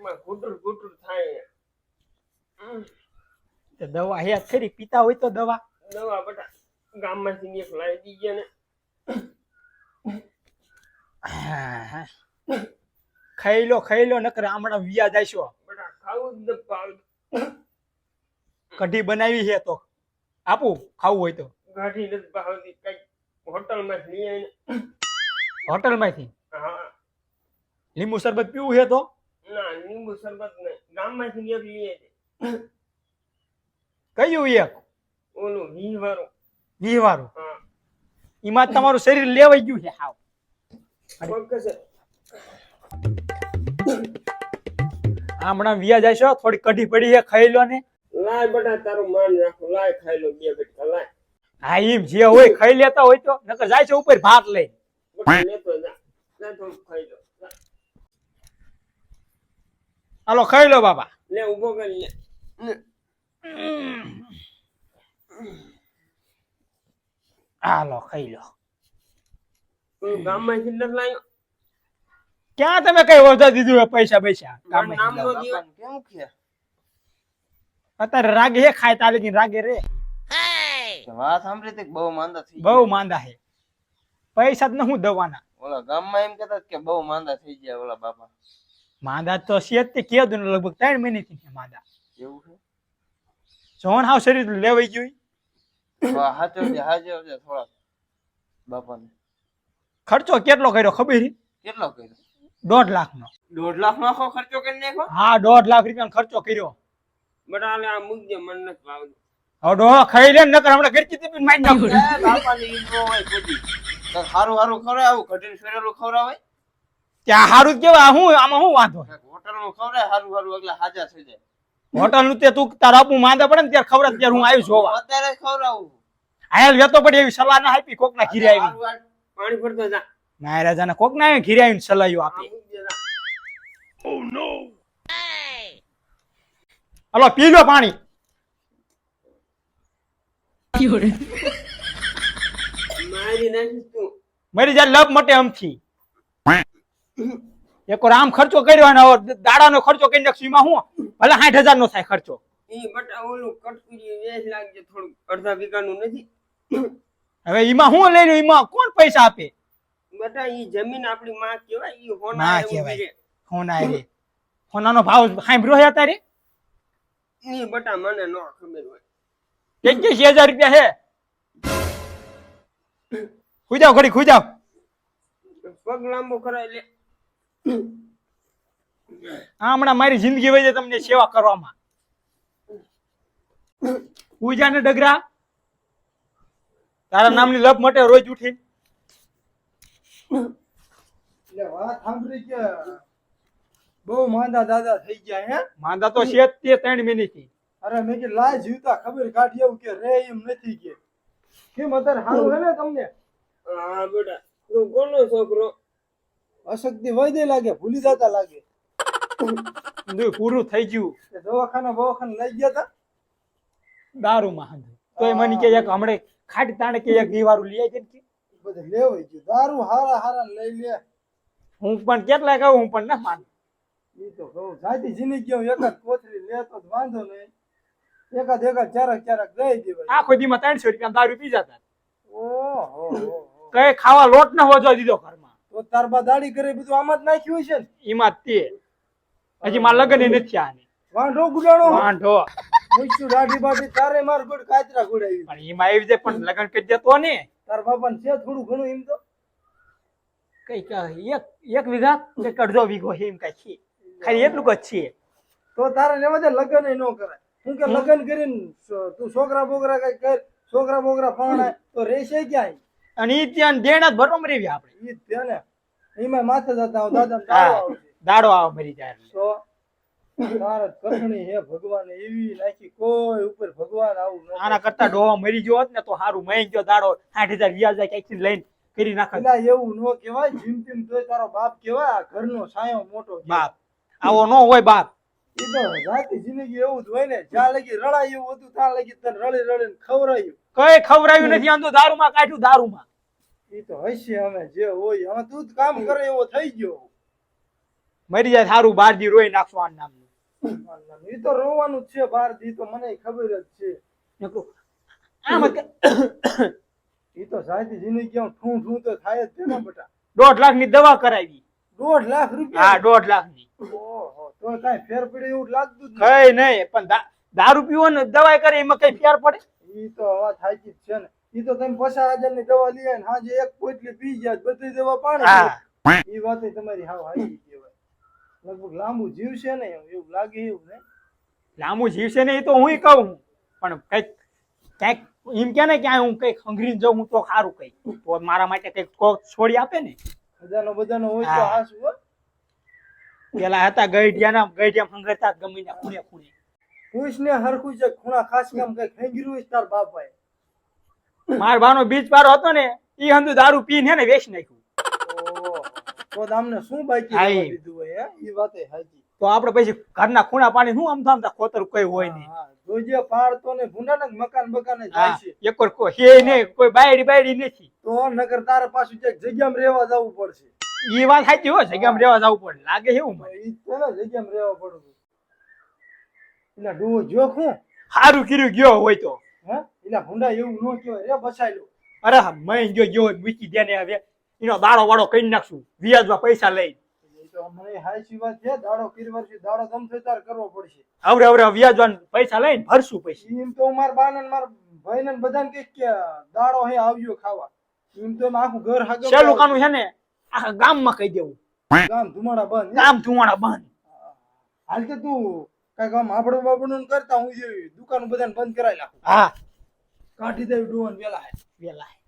પેટમાં ઘૂંટુર ઘૂંટુર થાય. હમ, દવા હે ખરી પીતા હોય તો દવા. દવા બટા ગામમાંથી એક લાવી દીજે ને. ખાઈ લો ખાઈ લો નકર હમણાં વ્યાજ આઈશો બટા ખાવું જ ન કઢી બનાવી છે તો આપું ખાવું હોય તો. ગાંઠી નથી ભાવતી કંઈક હોટલમાં લઈ આવીને. હોટલમાંથી? હા. લીંબુ શરબત પીવું છે તો? ના લીંબુ શરબત ને ગામમાંથી એક લઈએ કયું એક? ઓલું વાળું વી વાળું એમાં તમારું શરીર લેવાઈ ગયું છે હાવ. હમણાં વ્યાજ આઈશો થોડી કઢી પડી છે ખાઈ લો ને. લાય બટા તારું માન રાખો. લાય ખાઈ લો બે બેટા લાય. હા એમ જે હોય ખાઈ લેતા હોય તો નકર જાય છે ઉપર ભાત લઈ લેતો જા. તો ખાઈ લો જા. હાલો ખાઈ લો બાપા. લે ઊભો કરી લે. લે. હાલો ખાઈ લો. ગામમાં સિલિન્ડર લાવ્યો ક્યાં તમે કઈ વધા દીધું હે પૈસા પૈસા? મારું નામ નો ગામમાં. દિયો કેમ કે? અત્યારે રાગે હે ખાય તાલે ની રાગે રે વાત સાંભળી હતી બહુ માંદા થઈ બહુ માંદા હે. પૈસા જ ન હું દવાના. ઓલા ગામમાં એમ કહેતા કે બહુ માંદા થઈ ગયા ઓલા બાપા. માંદા તો શેત તે કીધું લગભગ ત્રણ મહિને થી છે માંદા. એવું છે? જોન હાવ શરીર લેવાઈ ગયું હાજર હાચવજે થોડાક. બાપાને. ખર્ચો કેટલો કર્યો ખબર કેટલો કર્યો? દોઢ લાખ નો દોઢ લાખ નો આખો ખર્ચો કરી નાખો હા દોઢ લાખ રૂપિયાનો ખર્ચો કર્યો. બટા આ મૂકજે મન નથી ભાવ હવે ડોહા ખાઈ લે ને નકર હમણાં ઘરકી તી મારી નાખું. બાપાની હોય ખોટી કાંઈક હારું હારું આવું કઢીને ફેરેલું ખવડાવાય. ત્યાં હારું કેવા હું આમાં શું વાંધો હોટલનું ખવડાય હારું હારું એટલે હાજર થઈ જાય. હોટલનું તે તું તારા આપું માંદા પડે ને ત્યારે ખબર ત્યારે હું આવ્યું જોવા અત્યારે ખવડાવું. આયલ વેતો પડી એવી સલાહ ના આપી કોક ના ઘીરે આવી. પાણી ભરતો જા. ના રાજા કોક ના આવી ઘીરે આવીને સલાહ આપી. ઓ નો હલો પી લો પાણી. મારી જાય લપ મટે અમથી એક આમ ખર્ચો કર્યો અને દાડાનો ખર્ચો કરી નાખશું એમાં હું ભલે સાઠ હજાર નો થાય ખર્ચો. હવે એમાં હું લઈ રહ્યો એમાં કોણ પૈસા આપે? બટા ઈ જમીન આપણી માં કેવાય ઈ હોના કહેવાય. હોના રે સોનાનો ભાવ સાંભળ્યો હે તારે? ઈ બટા મને નો ખબર હોય. એક્યાસી હજાર રૂપિયા હે. ખુજાવ ઘડી ખુજાવ. પગ લાંબો કરાય લે. હમણાં મારી જિંદગી વહી જાય તમને સેવા કરવામાં. પૂજા ને ડગરા. તારા નામની લપ માટે રોજ ઉઠી. વાત સાંભળી કે બહુ માંદા દાદા થઈ ગયા હે? માંદા તો છે જ તે ત્રણ મહિનેથી અરે મેં કે લાય જીવતા ખબર કાઢી એવું કે રે એમ નથી કે. કેમ અત્યારે સારું હે ને તમને? હા બેટા. તું કોનો છોકરો? અશક્તિ વધે લાગે ભૂલી જતા લાગે. પૂરું થઈ ગયું. દવાખાના બવાખાના લઈ ગયા તા? દારૂમાં તો એ મને કે એક હમણે ખાટ તાણે કે એક દીવારું લઈ આવી કે. બધે લેવાઈ ગયું. દારૂ હારા હારા લઈ લે. હું પણ કેટલા કહું હું પણ ના માન. એ તો કહું જાતી જીની ગયો. એક જ કોથળી લેતો તો વાંધો નહીં. એકાદ એકાદ ચારક ચારક લઈ દેવાય. આખો દીમાં ત્રણસો રૂપિયા દારૂ પી જતા. ઓહો. કઈ ખાવા લોટ ના હોજો દીધો ઘરમાં. તો તાર બા દાડી કરે બધું આમાં જ નાખ્યું છે એમાં તે. હજી મારા લગ્ન નથી આને. વાંઢો ગુડાણો. વાંઢો. મૂછું દાઢી બાઢી તારે માર ગુડ કાચરા ગુડાવી પણ એમાં આવી જાય પણ લગ્ન કરી દેતો ને. તાર બાપાને છે થોડું ઘણું એમ તો? કંઈક એક એક વીઘા કે અડધો વીઘો એમ કઈ છે. ખાલી એટલું જ છે. તો તારે ને બધે લગ્ન ન કરે હું કે લગ્ન કરીને તું છોકરા બોકરા કઈ કર છોકરા બોકરા પાણે તો રહેશે ક્યાંય? અને એ ત્યાં દેણા જ ભરવા રેવી આપણે. એ ને. એમાં માથે જતા હું દાદા દાડો આવ મરી જાય તો તારે કથણી હે ભગવાન એવી નાખી કોઈ ઉપર ભગવાન આવું આના કરતા ડોહો મરી ગયો હોત ને તો સારું મહી ગયો દાડો સાઠ હજાર વ્યાજ ક્યાંકથી લઈને કરી નાખે ના એવું નો કહેવાય જીમ તીમ તોય તારો બાપ કહેવાય ઘરનો સાયો મોટો બાપ. આવો નો હોય બાપ. ઈ તો જાતિ જિંદગી એવું જ હોય ને જ્યાં લગી રડાયું હતું ત્યાં લગી તને રડી રડીને ખવરાયું કઈ ખવડાવ્યું નથી આંધું દારૂમાં કાઢ્યું દારૂમાં. ઈ તો હશે અમે જે હોય હવે તું કામ કરે એવો થઈ ગયો. મરી જાય સારું બાર દી રોઈ નાખશું આ નામ એ તો રોવાનું છે બાર દી તો મને ખબર જ છે. એ આમ તો સાચી જિંદગી ઠું ઠું તો થાય જ છે ને બટા. દોઢ લાખની દવા કરાવી. દોઢ લાખ હા રૂપિયા દોઢ લાખની ઓહો તો કઈ ફેર પડે એવું લાગતું કઈ નહીં પણ દારૂ પીવો ને દવાઈ કરે એમાં કઈ ફેર પડે? એ તો વાત થાય જ છે ને. ઈ તો તમે પચાસ હજારની દવા લઈ આવીને હાજે એક પોટલી પી ગયા બધી દવા પાણી એ ઈ વાત તમારી હાવ હાચી કહેવાય. લગભગ લાંબુ જીવશે ને એવું લાગે એવું ને. લાંબુ જીવશે ને એ તો હું કહું. પણ કંઈક કંઈક એમ કે ને ક્યાં હું કંઈક હંગરી જઉં તો સારું કઈ તો મારા માટે કંઈક કોક છોડી આપે ને. બધાનો બધાનો હોય તો હા. હાસુ પેલા હતા ગઈઢિયાના ગઈઢિયા હંગરતા ગમીને ના ખૂણે ખૂણે. પૂછને હરખું છે ખૂણા ખાસ કામ કઈ ખેંગર્યું હોય તાર બાપાએ. માર બાનો બીજ પારો હતો ને ઈ હંધુ દારૂ પીને ને વેચ નાખ્યું. તો તમને શું બાકી. દીધું હોય હે? ઈ વાતે હાજી તો આપણે પછી ઘરના ખૂણા પાણી શું આમ થામતા ખોતર કોઈ હોય નહીં. હા, જોજે પાડતો ને ભૂંડા ને મકાન બકાને જાય છે. એક કોઈ હે નહીં કોઈ બાયડી બાયડી નથી. તો નગર તારે પાછું જગ્યા જગ્યામાં રહેવા જવું પડશે. ઈ વાત સાચી હોય જગ્યામાં રહેવા જવું પડે. લાગે એવું મને. ઈ તો જગ્યામાં રહેવા પડતું. એટલે ડોહો જો હું સારું કર્યું ગયો હોય તો. હે? એટલે ભૂંડા એવું ન કહેવાય. રે બસાઈ અરે મેં જો ગયો મૂકી દે ને હવે. એનો દાડો વાળો કરી નાખશું. વ્યાજમાં પૈસા લઈ. મને હાચી વાત છે. દાડો કીરવાર છે. દાડો ગમશે તાર કરવો પડશે. હવે હવે વ્યાજવાન પૈસા લઈને ભરશું પૈસા. એમ તો મારા બાને ને મારા ભાઈને ને બધાને કંઈક કે દાડો હે આવ્યો ખાવા. એમ તો આખું ઘર હાગમ છેલ્લું કાનું છે ને આખા ગામમાં કહી દેવું. ગામ ધુમાડા બંધ. ગામ ધુમાડા બંધ. હાલ તો તું કંઈક આમ આપડું બાપડું કરતા હું જેવી. દુકાન બધાને બંધ કરાવી નાખું. હા. કાઢી દેવી ડોન વેલા હે. વેલા